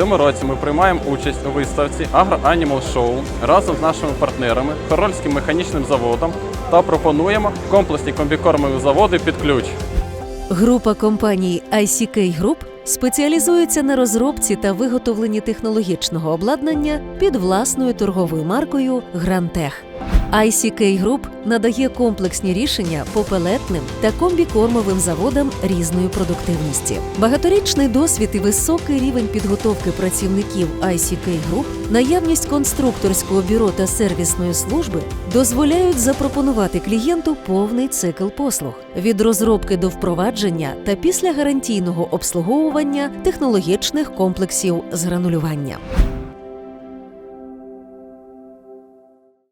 році ми приймаємо участь у виставці Agro Animal Show разом з нашими партнерами Хорольським механічним заводом та пропонуємо комплексні комбікормові заводи під ключ. Група компаній ICK Group спеціалізується на розробці та виготовленні технологічного обладнання під власною торговою маркою Грантех. ICK Group надає комплексні рішення по пелетним та комбікормовим заводам різної продуктивності. Багаторічний досвід і високий рівень підготовки працівників ICK Group, наявність конструкторського бюро та сервісної служби дозволяють запропонувати клієнту повний цикл послуг від розробки до впровадження та після гарантійного обслуговування технологічних комплексів з гранулювання.